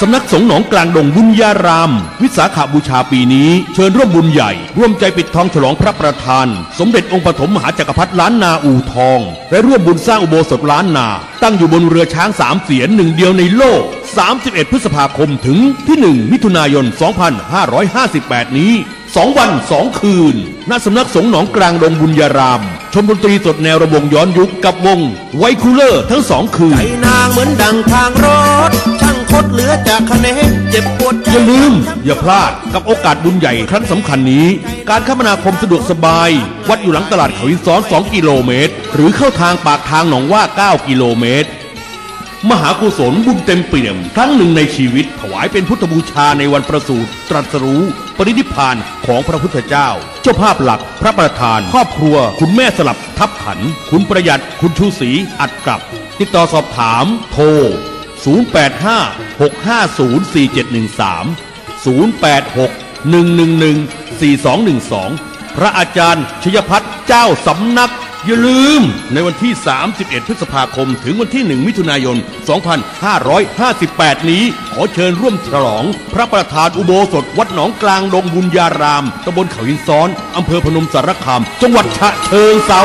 สำนักสงฆ์หนองกลางดงบุญญาราม วิสาขาบูชาปีนี้ เชิญร่วมบุญใหญ่ ร่วมใจปิดทองฉลองพระประธาน สมเด็จองค์ปฐมมหาจักรพรรดิล้านนาอู่ทอง และร่วมบุญสร้างอุโบสถล้านนา ตั้งอยู่บนเรือช้างสามเสียนหนึ่งเดียวในโลก 31 พฤษภาคมถึงที่ 1 มิถุนายน 2558 นี้ 2 วัน 2 คืน ณ สำนักสงฆ์หนองกลางดงบุญญาราม ชมดนตรีสดแนวระบงย้อนยุคกับวงไวคูเลอร์ทั้งสองคืนใจนางเหมือนดังทางรถช่างคดเหลือจากคะแนนเจ็บปวดใจอย่าลืม อย่าพลาดกับโอกาสบุญใหญ่ครั้งสำคัญนี้ การคมนาคมสะดวกสบาย วัดอยู่หลังตลาดเขาหินซ้อน 2 กิโลเมตร หรือเข้าทางปากทางหนองว่า 9 กิโลเมตร มหากุศลบุญเต็มเปี่ยมครั้งหนึ่งในชีวิตถวายเป็นพุทธบูชาในวันประสูติตรัสรู้ปรินิพานของพระพุทธเจ้า เจ้าภาพหลักพระประธาน ครอบครัว คุณแม่สลับทับขัน คุณประหยัดคุณชูศรีอัดกลับ ติดต่อสอบถาม โทร 085-650-4713 086-111-4212 พระอาจารย์ชยพัฒน์เจ้าสำนัก อย่าลืมในวันที่ 31 พฤษภาคม ถึงวันที่ 1 มิถุนายน 2558 นี้ ขอเชิญร่วมฉลอง พระประธานอุโบสถวัดหนองกลางดงบุญญาราม ตำบลเขาหินซ้อน อำเภอพนมสารคาม จังหวัดฉะเชิงเซา